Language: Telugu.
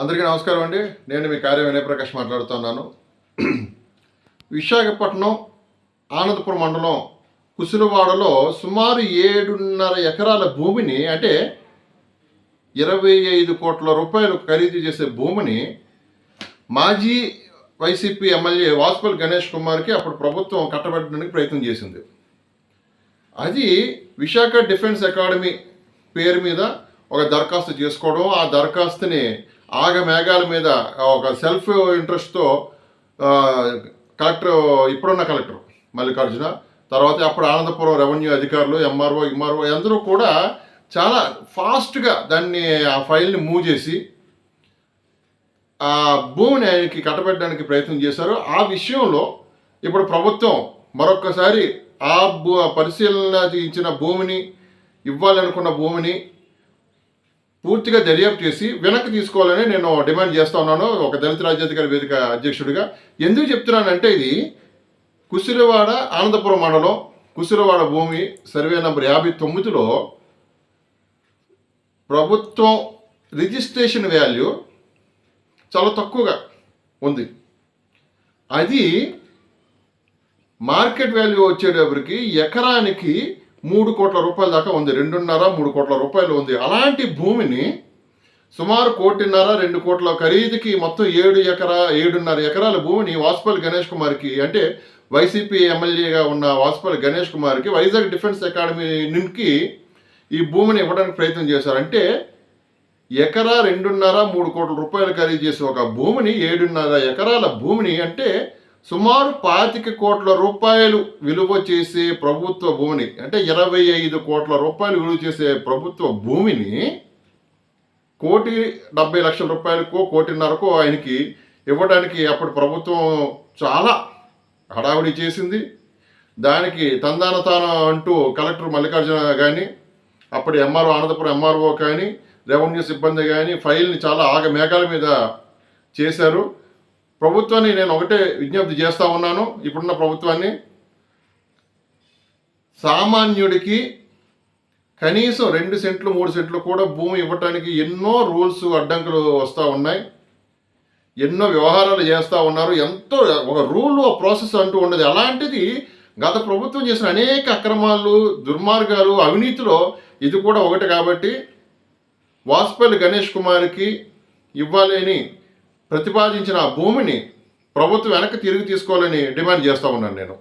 అందరికీ నమస్కారం అండి. నేను మీ కార్య వినయప్రకాష్ మాట్లాడుతున్నాను. విశాఖపట్నం ఆనందపురం మండలం కుసులవాడలో సుమారు ఏడున్నర ఎకరాల భూమిని అంటే ఇరవై ఐదు కోట్ల రూపాయలు ఖరీదు చేసే భూమిని మాజీ వైసీపీ ఎమ్మెల్యే వాసుపల్లి గణేష్ కుమార్కి అప్పుడు ప్రభుత్వం కట్టబెట్టడానికి ప్రయత్నం చేసింది. అది విశాఖ డిఫెన్స్ అకాడమీ పేరు మీద ఒక దరఖాస్తు చేసుకోవడం ఆ దరఖాస్తుని ఆగ మేఘాల మీద ఒక సెల్ఫ్ ఇంట్రెస్ట్తో కలెక్టర్ ఇప్పుడున్న కలెక్టర్ మల్లికార్జున తర్వాత అప్పుడు ఆనందపురం రెవెన్యూ అధికారులు ఎంఆర్ఓ ఎంఆర్ఓ అందరూ కూడా చాలా ఫాస్ట్గా దాన్ని ఆ ఫైల్ని మూవ్ చేసి ఆ భూమిని ఆయనకి కట్టబెట్టడానికి ప్రయత్నం చేశారు. ఆ విషయంలో ఇప్పుడు ప్రభుత్వం మరొక్కసారి ఆ భూ పరిశీలన ఇచ్చిన భూమిని ఇవ్వాలనుకున్న భూమిని పూర్తిగా దర్యాప్తు చేసి వెనక్కి తీసుకోవాలని నేను డిమాండ్ చేస్తా ఉన్నాను. ఒక దళిత రాజ్యాధికారి వేదిక అధ్యక్షుడిగా. ఎందుకు చెప్తున్నానంటే ఇది కుసిరివాడ ఆనందపురం మండలం కుసిరివాడ భూమి సర్వే నంబర్ యాభై తొమ్మిదిలో ప్రభుత్వం రిజిస్ట్రేషన్ వాల్యూ చాలా తక్కువగా ఉంది. అది మార్కెట్ వాల్యూ వచ్చేటప్పటికి ఎకరానికి మూడు కోట్ల రూపాయల దాకా ఉంది. రెండున్నర మూడు కోట్ల రూపాయలు ఉంది. అలాంటి భూమిని సుమారు కోటిన్నర రెండు కోట్ల ఖరీదుకి మొత్తం ఏడు ఎకరా ఏడున్నర ఎకరాల భూమిని వాసుపల్లి గణేష్ కుమార్కి అంటే వైసీపీ ఎమ్మెల్యేగా ఉన్న వాసుపల్లి గణేష్ కుమార్కి వైజాగ్ డిఫెన్స్ అకాడమీ నుంచి ఈ భూమిని ఇవ్వడానికి ప్రయత్నం చేశారు. అంటే ఎకరా రెండున్నర మూడు కోట్ల రూపాయలు ఖరీదు చేసే ఒక భూమిని ఏడున్నర ఎకరాల భూమిని అంటే సుమారు పాతిక కోట్ల రూపాయలు విలువ చేసే ప్రభుత్వ భూమిని అంటే ఇరవై ఐదు కోట్ల రూపాయలు విలువ చేసే ప్రభుత్వ భూమిని కోటి డెబ్బై లక్షల రూపాయలకు కోటిన్నరకు ఆయనకి ఇవ్వడానికి అప్పుడు ప్రభుత్వం చాలా హడావిడి చేసింది. దానికి తందాన తాను అంటూ కలెక్టర్ మల్లికార్జున కానీ అప్పుడు ఎంఆర్ఓ అనంతపురం ఎంఆర్ఓ కానీ రెవెన్యూ సిబ్బంది కానీ ఫైల్ని చాలా ఆగ మేఘాల మీద చేశారు. ప్రభుత్వాన్ని నేను ఒకటే విజ్ఞప్తి చేస్తూ ఉన్నాను. ఇప్పుడున్న ప్రభుత్వాన్ని సామాన్యుడికి కనీసం రెండు సెంట్లు మూడు సెంట్లు కూడా భూమి ఇవ్వటానికి ఎన్నో రూల్స్ అడ్డంకులు వస్తూ ఉన్నాయి. ఎన్నో వ్యవహారాలు చేస్తూ ఉన్నారు. ఎంతో ఒక రూల్ ప్రాసెస్ అంటూ ఉండదు. అలాంటిది గత ప్రభుత్వం చేసిన అనేక అక్రమాలు దుర్మార్గాలు అవినీతిలో ఇది కూడా ఒకటి కాబట్టి వాసుపల్లి గణేష్ కుమార్కి ఇవ్వాలని ప్రతిపాదించిన ఆ భూమిని ప్రభుత్వం వెనక్కి తిరిగి తీసుకోవాలని డిమాండ్ చేస్తూ ఉన్నాను నేను.